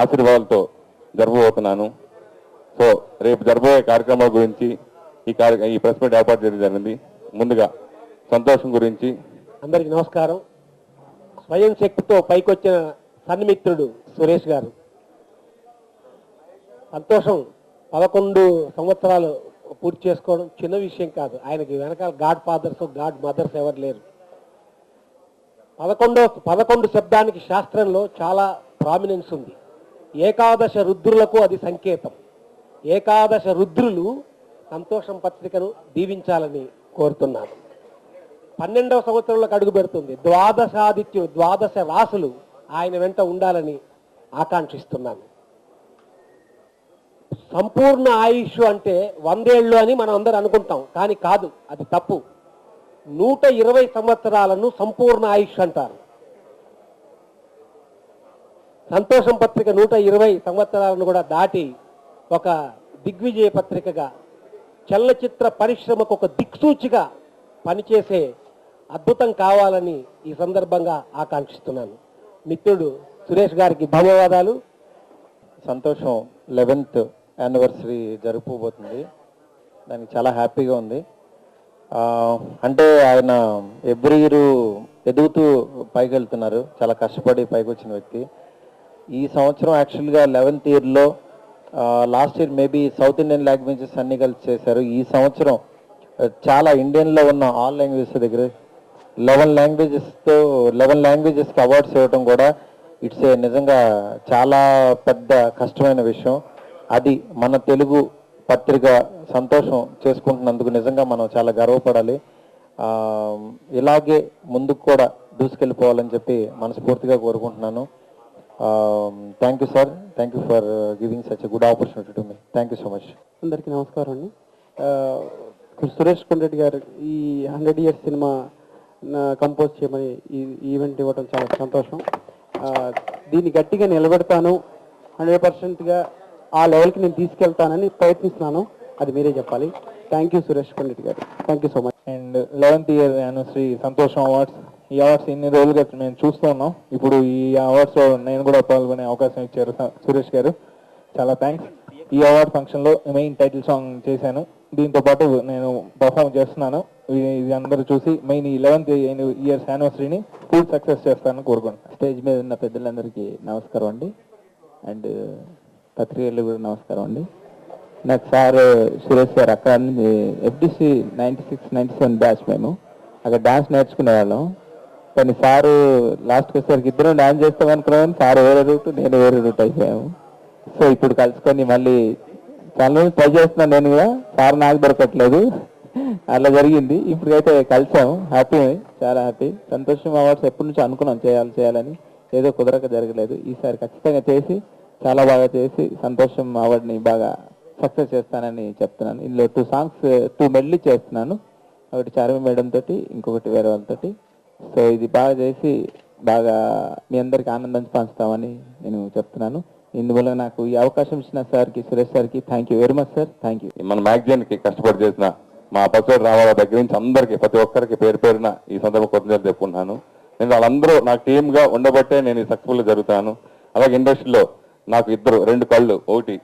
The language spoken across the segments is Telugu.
ఆశీర్వాదాలతో జరపబోతున్నాను. సో రేపు జరపబోయే కార్యక్రమాల గురించి ఈ కార్య ఈ ప్రెస్ మీట్ ఏర్పాటు చేయడం జరిగింది. ముందుగా సంతోషం గురించి. అందరికి నమస్కారం. స్వయం శక్తితో పైకొచ్చిన సన్నిమిత్రుడు సురేష్ గారు. సంతోషం పదకొండు సంవత్సరాలు పూర్తి చేసుకోవడం చిన్న విషయం కాదు. ఆయనకి వెనకాల గాడ్ ఫాదర్స్ గాడ్ మదర్స్ ఎవరు లేరు. పదకొండో పదకొండు శబ్దానికి శాస్త్రంలో చాలా ప్రామినెన్స్ ఉంది. ఏకాదశ రుద్రులకు అది సంకేతం. ఏకాదశ రుద్రులు సంతోషం పత్రికను దీవించాలని కోరుతున్నాను. పన్నెండవ సంవత్సరంలోకి అడుగు పెడుతుంది. ద్వాదశాదిత్యుడు ద్వాదశ రాసులు ఆయన వెంట ఉండాలని ఆకాంక్షిస్తున్నాను. సంపూర్ణ ఆయుష్ అంటే వందేళ్ళు అని మనం అందరూ అనుకుంటాం కానీ కాదు అది తప్పు. నూట ఇరవై సంవత్సరాలను సంపూర్ణ ఆయుష్ అంటారు. సంతోషం పత్రిక నూట ఇరవై సంవత్సరాలను కూడా దాటి ఒక దిగ్విజయ పత్రికగా చలనచిత్ర పరిశ్రమకు ఒక దిక్సూచిగా పనిచేసే అద్భుతం కావాలని ఈ సందర్భంగా ఆకాంక్షిస్తున్నాను. మిత్రుడు సురేష్ గారికి ధన్యవాదాలు. సంతోషం లెవెన్త్ యానివర్సరీ జరుపుకోబోతుంది దానికి చాలా హ్యాపీగా ఉంది. అంటే ఆయన ఎవ్రీ ఇయర్ ఎదుగుతూ పైకి వెళ్తున్నారు చాలా కష్టపడి పైకి వచ్చిన వ్యక్తి. ఈ సంవత్సరం యాక్చువల్గా లెవెన్త్ ఇయర్లో last year maybe south Indian languages అన్ని కలిసి చేశారు. ఈ సంవత్సరం చాలా ఇండియన్లో ఉన్న ఆల్ లాంగ్వేజెస్ దగ్గర లెవెన్ లాంగ్వేజెస్తో లెవెన్ లాంగ్వేజెస్కి అవార్డ్స్ ఇవ్వడం కూడా ఇట్స్ ఏ నిజంగా చాలా పెద్ద కష్టమైన విషయం. అది మన తెలుగు పత్రిక సంతోషం చేసుకుంటున్నందుకు నిజంగా మనం చాలా గర్వపడాలి. ఇలాగే ముందుకు కూడా దూసుకెళ్ళిపోవాలని చెప్పి మనస్ఫూర్తిగా కోరుకుంటున్నాను. Thank you sir thank you for giving such good opportunity to me thank you so much అందరికీ నమస్కారం అండి. Uh, సురేష్ కొండ్రెడ్డి గారు ఈ హండ్రెడ్ ఇయర్స్ సినిమా కంపోజ్ చేయమని ఈ ఈవెంట్ ఇవ్వడం చాలా సంతోషం. Uh, దీన్ని గట్టిగా నిలబెడతాను. హండ్రెడ్ పర్సెంట్గా ఆ లెవెల్కి నేను తీసుకెళ్తానని ప్రయత్నిస్తున్నాను. అది మీరే చెప్పాలి. Thank you Suresh Kondreddy garu. Thank you so much and eleventh year anniversary Santosham awards ఈ అవార్డ్స్ ఇన్ని రోజులుగా మేము చూస్తున్నాం. ఇప్పుడు ఈ అవార్డ్స్లో నేను కూడా పాల్గొనే అవకాశం ఇచ్చారు స- సురేష్ గారు. చాలా థ్యాంక్స్ ఈ అవార్డ్ ఫంక్షన్లో మెయిన్ టైటిల్ సాంగ్ చేశాను. దీంతో పాటు నేను పర్ఫామ్ చేస్తున్నాను. ఇది ఇది అందరూ చూసి మెయిన్ ఈ లెవెన్త్ ఇయర్స్ యానివర్సరీని ఫుల్ సక్సెస్ చేస్తానని కోరుకుంటున్నాను. స్టేజ్ మీద ఉన్న పెద్దలందరికీ నమస్కారం అండి. అండ్ పత్రికలు కూడా నమస్కారం అండి. నాకు సార్ సురేష్ సార్ అక్కడ FDC ninety six ninety seven batch మేము. అక్కడ డాన్స్ నేర్చుకునే వాళ్ళం. కానీ సారు లాస్ట్కి వచ్చేసరికి ఇద్దరం డాన్స్ చేస్తాం అనుకున్నాం సార్ వేరే రూట్ నేను వేరే రూట్ అయిపోయాము. సో ఇప్పుడు కలుసుకొని మళ్ళీ చాలా ట్రై చేస్తున్నాను నేను కూడా సార్ నాకు దొరకట్లేదు. అలా జరిగింది. ఇప్పుడైతే కలిసాము హ్యాపీ చాలా హ్యాపీ సంతోషం అవార్డ్స్ ఎప్పటి నుంచో అనుకున్నాం చేయాలి చేయాలని. ఏదో కుదరక జరగలేదు. ఈసారి ఖచ్చితంగా చేసి చాలా బాగా చేసి సంతోషం అవార్డుని బాగా సక్సెస్ చేస్తానని చెప్తున్నాను. ఇందులో టూ సాంగ్స్ టూ మెడ్లీ చేస్తున్నాను. ఒకటి చార్మి మేడం తోటి ఇంకొకటి వేరే వాళ్ళతోటి సో ఇది బాగా చేసి బాగా మీ అందరికి ఆనందం పంచుతామని నేను చెప్తున్నాను. ఇందువల్ల నాకు ఈ అవకాశం ఇచ్చిన సార్కి సురేష్ సార్కి thank you very much sir thank you మన మ్యాగజైన్కి కష్టపడి చేసిన మా పచ్చడి రావాల దగ్గర నుంచి అందరికి ప్రతి ఒక్కరికి పేరు పేరున ఈ సందర్భం కృతజ్ఞతలు చెప్పుకుంటున్నాను. నేను వాళ్ళందరూ నాకు టీమ్గా ఉండబట్టే నేను సక్సెస్ఫుల్ జరుగుతాను. అలాగే ఇండస్ట్రీలో నాకు ఇద్దరు రెండు కళ్ళు ఒకటి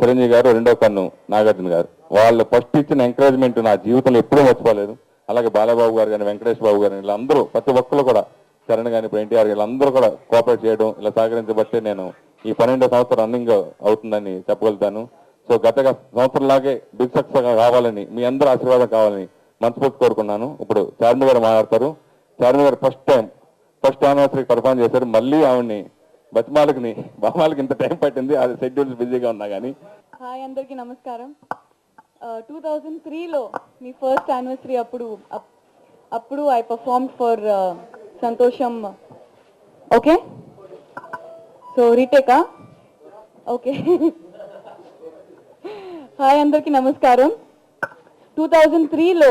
చిరంజీవి గారు రెండో కన్ను నాగార్జున గారు. వాళ్ళు ఫస్ట్ ఇచ్చిన ఎంకరేజ్మెంట్ నా జీవితంలో ఎప్పుడూ మర్చిపోలేదు. అలాగే బాలబాబు గారు కానీ వెంకటేష్ బాబు గారు వీళ్ళందరూ ప్రతి ఒక్కరు కూడా చరణ్ కానీ ఇప్పుడు ఎన్టీఆర్ వీళ్ళందరూ కూడా కోఆపరేట్ చేయడం ఇలా సహకరించబట్టే నేను ఈ పన్నెండో సంవత్సరం రన్నింగ్ అవుతుందని చెప్పగలుగుతాను. సో గత సంవత్సరంలాగే బిగ్ సక్సెస్ కావాలని మీ అందరూ ఆశీర్వాదం కావాలని మనస్ఫూర్తి కోరుకున్నాను. ఇప్పుడు చార్మి గారు మాట్లాడతారు. Charmi garu first time first anniversary perform చేశారు. మళ్ళీ ఆవిడ్ని బతిమాలకుని బామాలకు ఇంత టైం పట్టింది అది షెడ్యూల్స్ బిజీగా ఉన్నా కానీ హాయ్ అందరికీ నమస్కారం. టూ థౌజండ్ త్రీలో మీ ఫస్ట్ యానివర్సరీ అప్పుడు అప్పుడు I perform for Santosham. Okay? So రీటేకా? Okay. Hi అందరికీ నమస్కారం. టూ థౌజండ్ త్రీలో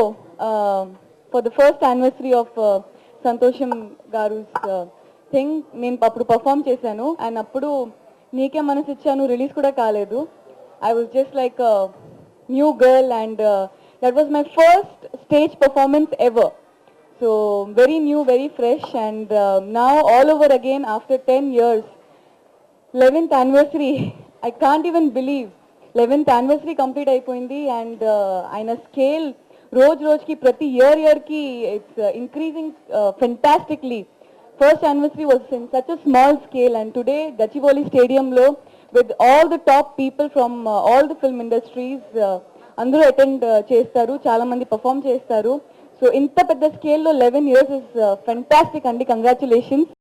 for the first anniversary of Santosham garu thing నేను అప్పుడు పర్ఫామ్ చేశాను. అండ్ అప్పుడు నీకే మనసు ఇచ్చాను. రిలీజ్ కూడా కాలేదు. I was just like new girl and that was my first stage performance ever so very new very fresh and నా all over again after ten years eleventh anniversary I can't even believe eleventh anniversary complete అయిపోయింది అండ్ ఆయన స్కేల్ రోజు రోజుకి ప్రతి ఇయర్ ఇయర్కి it's increasing fantastically first anniversary was in such a small scale and today Gachibowli స్టేడియంలో with all the top people from all the film industries అందరూ అటెండ్ చేస్తారు చాలా మంది పర్ఫామ్ చేస్తారు. సో ఇంత పెద్ద స్కేల్లో లెవెన్ ఇయర్స్ ఇస్ ఫెంటాస్టిక్ అండి. కంగ్రాచులేషన్స్